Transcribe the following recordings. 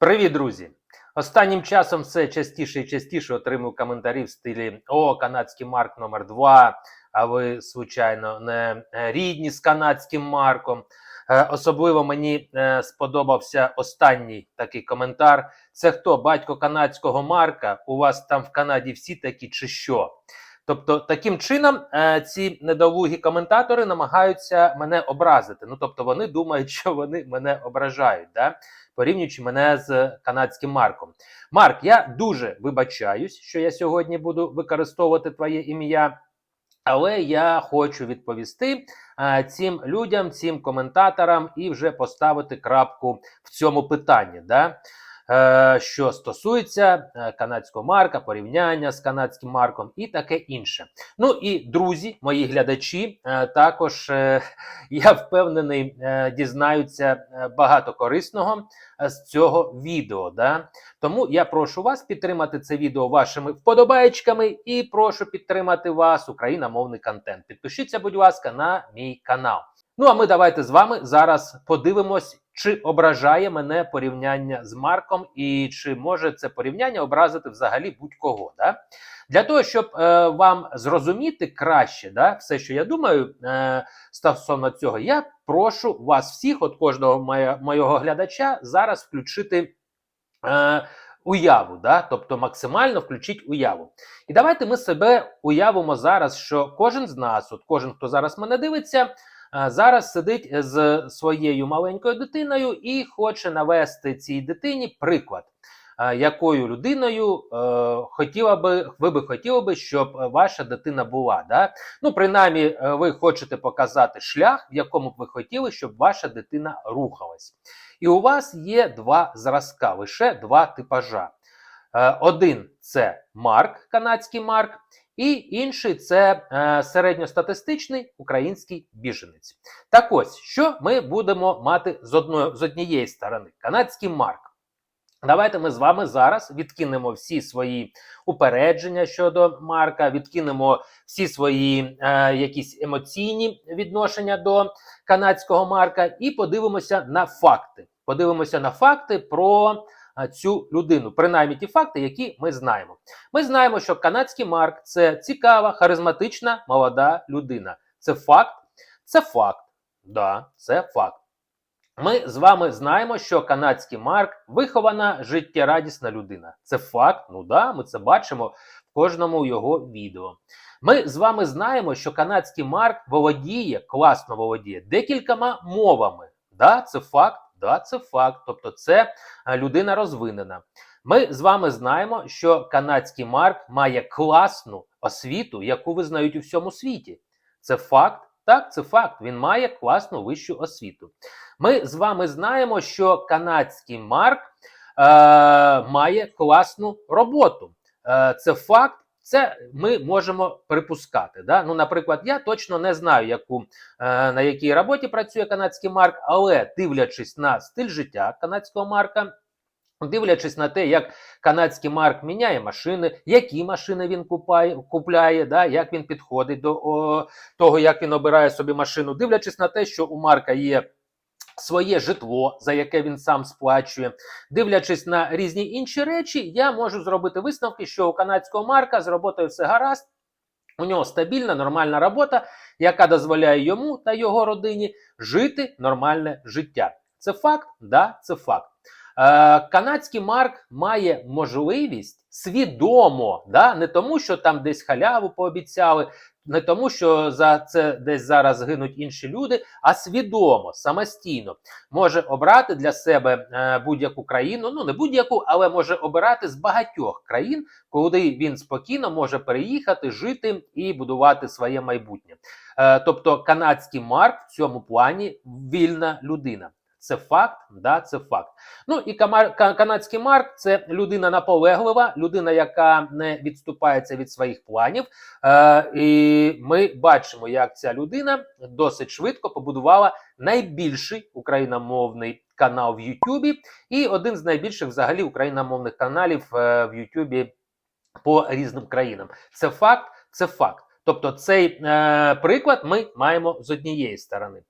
Привіт, друзі! Останнім часом все частіше і частіше отримую коментарі в стилі О, канадський марк номер 2 А ви, звичайно, не е, рідні з канадським марком. Е, Особливо мені е, сподобався останній такий коментар. Це хто батько канадського марка? У вас там в Канаді всі такі, чи що? Тобто, таким чином е, ці недолугі коментатори намагаються мене образити. Ну тобто, вони думають, що вони мене ображають, да? порівнюючи мене з канадським марком. Марк, я дуже вибачаюсь, що я сьогодні буду використовувати твоє ім'я. Але я хочу відповісти е, цим людям, цим коментаторам і вже поставити крапку в цьому питанні. Да? Е, що стосується е, канадського марка, порівняння з канадським марком і таке інше. Ну і друзі, мої глядачі, е, також я впевнений, дізнаються багато корисного з цього відео. Да? Тому я прошу вас підтримати це відео вашими вподобаєчками і прошу підтримати вас україномовний контент. Підпишіться, будь ласка, на мій канал. Ну а ми давайте з вами зараз подивимось, чи ображає мене порівняння з Марком, і чи може це порівняння образити взагалі будь-кого. Да? Для того, щоб е, вам зрозуміти краще да, все, що я думаю е, стосовно цього, я прошу вас всіх, от кожного моє, моєго глядача, зараз включити. Е, Уяву, да? тобто максимально включіть уяву. І давайте ми себе уявимо зараз, що кожен з нас, от кожен, хто зараз мене дивиться, зараз сидить з своєю маленькою дитиною і хоче навести цій дитині приклад, е, якою людиною е, хотіла би, ви би хотіли би, щоб ваша дитина була. Да? Ну, принаймні, е, ви хочете показати шлях, в якому б ви хотіли, щоб ваша дитина рухалась. І у вас є два зразка, лише два типажа. Е, Один це Марк, канадський Марк, і інший це е, середньостатистичний український біженець. Так ось, що ми будемо мати з, одної, з однієї сторони, канадський Марк. Давайте ми з вами зараз відкинемо всі свої упередження щодо Марка, відкинемо всі свої е, якісь емоційні відношення до канадського Марка і подивимося на факти. Подивимося на факти про цю людину, принаймні ті факти, які ми знаємо. Ми знаємо, що канадський Марк це цікава, харизматична молода людина. Це факт, це факт. Да, це факт. Ми з вами знаємо, що канадський Марк вихована життєрадісна людина. Це факт. Ну да, ми це бачимо в кожному його відео. Ми з вами знаємо, що канадський Марк володіє, класно володіє декількома мовами. Да, це факт, да, це факт. Тобто, це е, людина розвинена. Ми з вами знаємо, що канадський Марк має класну освіту, яку визнають у всьому світі. Це факт. Так, це факт. Він має класну вищу освіту. Ми з вами знаємо, що канадський Марк е, має класну роботу. Е, Це факт. Це ми можемо припускати. Да? Ну, наприклад, я точно не знаю, яку, е, на якій роботі працює канадський марк, але дивлячись на стиль життя канадського марка, дивлячись на те, як канадський марк міняє машини, які машини він купає, купляє, да? як він підходить до о, того, як він обирає собі машину, дивлячись на те, що у марка є. Своє житло, за яке він сам сплачує, дивлячись на різні інші речі, я можу зробити висновки, що у канадського марка з роботою все гаразд. У нього стабільна, нормальна робота, яка дозволяє йому та його родині жити нормальне життя. Це факт? Да, це факт. Е, канадський марк має можливість свідомо, да, не тому, що там десь халяву пообіцяли, не тому, що за це десь зараз гинуть інші люди, а свідомо, самостійно може обрати для себе е, будь-яку країну, ну не будь-яку, але може обирати з багатьох країн, куди він спокійно може переїхати, жити і будувати своє майбутнє. Е, тобто канадський марк в цьому плані вільна людина. Це факт, да, це факт. Ну і канадський Марк це людина наполеглива, людина, яка не відступається від своїх планів. Е, і ми бачимо, як ця людина досить швидко побудувала найбільший україномовний канал в Ютубі і один з найбільших взагалі україномовних каналів е, в Ютубі по різним країнам. Це факт, це факт. Тобто, цей е, приклад ми маємо з однієї сторони.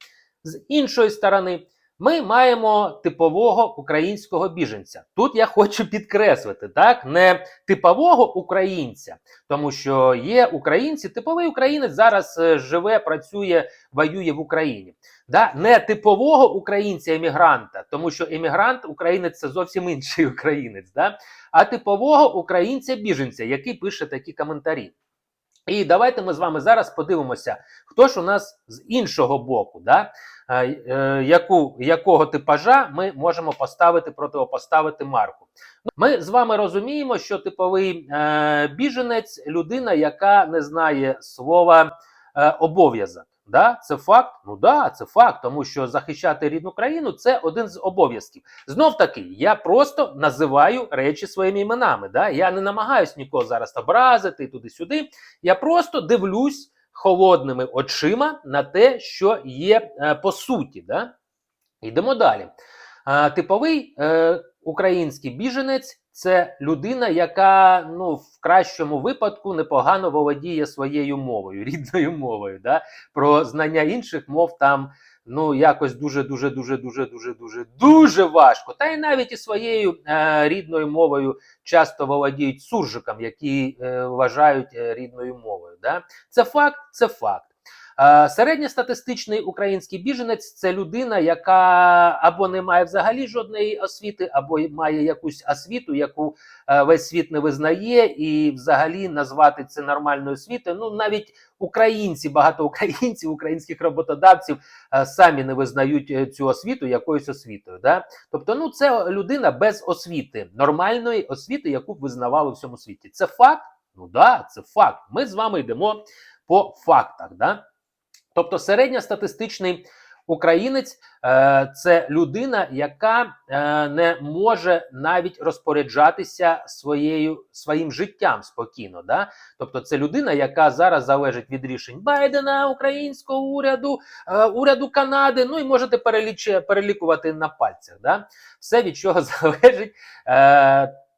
З іншої сторони, ми маємо типового українського біженця. Тут я хочу підкреслити, так, не типового українця, тому що є українці, типовий українець зараз е, живе, працює, воює в Україні. Да? Не типового українця-емігранта, тому що емігрант українець це зовсім інший українець, да? а типового українця-біженця, який пише такі коментарі. І давайте ми з вами зараз подивимося, хто ж у нас з іншого боку, да? Е, е, яку, якого типажа ми можемо поставити, противопоставити марку. Ну, Ми з вами розуміємо, що типовий е, біженець людина, яка не знає слова обов'язок. Да, це факт. Ну да, це факт, тому що захищати рідну країну це один з обов'язків. Знов таки, я просто називаю речі своїми іменами. Да? Я не намагаюсь нікого зараз образити туди-сюди. Я просто дивлюсь холодними очима на те, що є е, по суті. Да? Йдемо далі. Типовий е, український біженець це людина, яка ну в кращому випадку непогано володіє своєю мовою, рідною мовою. Да? Про знання інших мов там ну якось дуже, дуже, дуже, дуже, дуже, дуже, дуже важко. Та й навіть і своєю е, рідною мовою часто володіють суржикам, які е, вважають е, рідною мовою. Да? Це факт, це факт. Е, Середньостатистичний український біженець це людина, яка або не має взагалі жодної освіти, або має якусь освіту, яку е, весь світ не визнає, і взагалі назвати це нормальною освітою. Ну навіть українці, багато українців, українських роботодавців е, самі не визнають цю освіту якоюсь освітою. Да? Тобто, ну це людина без освіти, нормальної освіти, яку б визнавали в всьому світі. Це факт? Ну да, це факт. Ми з вами йдемо по фактах. Да? Тобто середньостатистичний українець е, це людина, яка е, не може навіть розпоряджатися своєю своїм життям спокійно. Да? Тобто, це людина, яка зараз залежить від рішень Байдена, українського уряду, е, уряду Канади. Ну і можете переліч, перелікувати на пальцях. Да? Все від чого залежить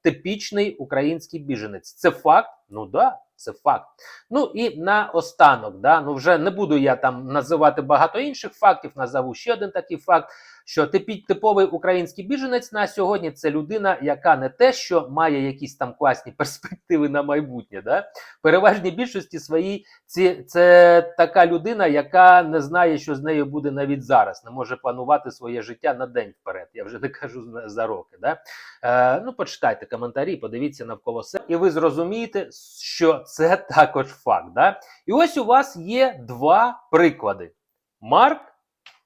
типічний український біженець. Це факт. Ну да, це факт. Ну і на останок, да, ну вже не буду я там називати багато інших фактів. Назову ще один такий факт. Що типовий український біженець на сьогодні це людина, яка не те, що має якісь там класні перспективи на майбутнє. Да? Переважній більшості своїй ці, це така людина, яка не знає, що з нею буде навіть зараз, не може планувати своє життя на день вперед. Я вже не кажу за- роки. Да? Е, ну, почитайте коментарі, подивіться навколо себе, і ви зрозумієте, що це також факт. Да? І ось у вас є два приклади: Марк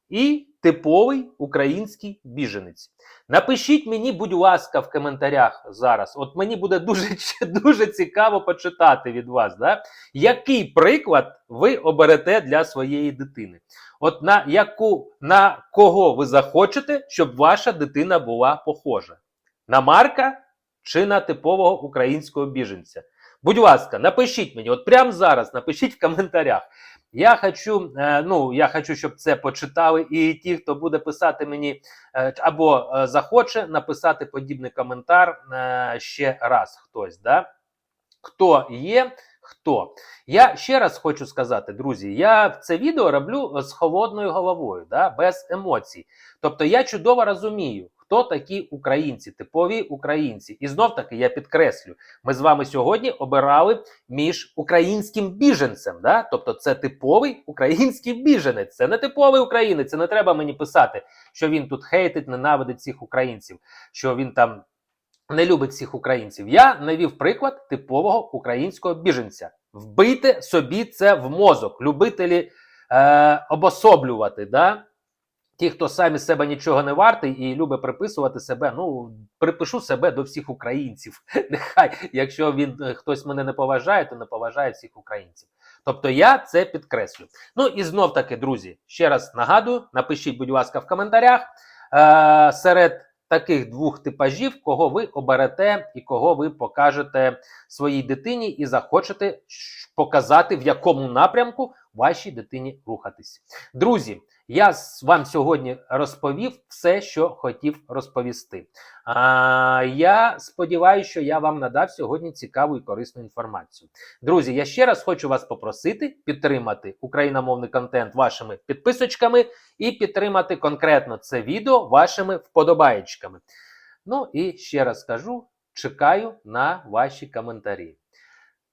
і типовий український біженець. Напишіть мені, будь ласка, в коментарях зараз. От мені буде дуже, дуже цікаво почитати від вас, да? який приклад ви оберете для своєї дитини. От на яку на кого ви захочете, щоб ваша дитина була похожа? На Марка чи на типового українського біженця? Будь ласка, напишіть мені, от прямо зараз напишіть в коментарях. Я хочу, е, ну я хочу, щоб це почитали, і ті, хто буде писати мені е, або е, захоче написати подібний коментар ще раз хтось. Да? Хто є, хто. Я ще раз хочу сказати, друзі, я це відео роблю з холодною головою, да? без емоцій. Тобто я чудово розумію. Хто такі українці, типові українці? І знов таки я підкреслю, ми з вами сьогодні обирали між українським біженцем. Да? Тобто, це типовий український біженець, це не типовий українець. Це не треба мені писати, що він тут хейтить, ненавидить всіх українців, що він там не любить всіх українців. Я навів приклад типового українського біженця. Вбийте собі це в мозок, любителі е, обособлювати. Да? Ті, хто самі себе нічого не вартий і любить приписувати себе, ну припишу себе до всіх українців. Нехай, якщо він е, хтось мене не поважає, то не поважає всіх українців. Тобто я це підкреслю. Ну і знов таки, друзі, ще раз нагадую: напишіть, будь ласка, в коментарях е- серед таких двох типажів, кого ви оберете і кого ви покажете своїй дитині, і захочете показати, в якому напрямку вашій дитині рухатись. Друзі, я вам сьогодні розповів все, що хотів розповісти. А, я сподіваюся, що я вам надав сьогодні цікаву і корисну інформацію. Друзі, я ще раз хочу вас попросити підтримати україномовний контент вашими підписочками і підтримати конкретно це відео вашими вподобаєчками. Ну і ще раз кажу, чекаю на ваші коментарі.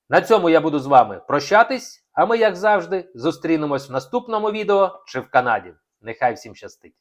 На цьому я буду з вами прощатись, а ми, як завжди, зустрінемось в наступному відео чи в Канаді. Нехай всім щастить!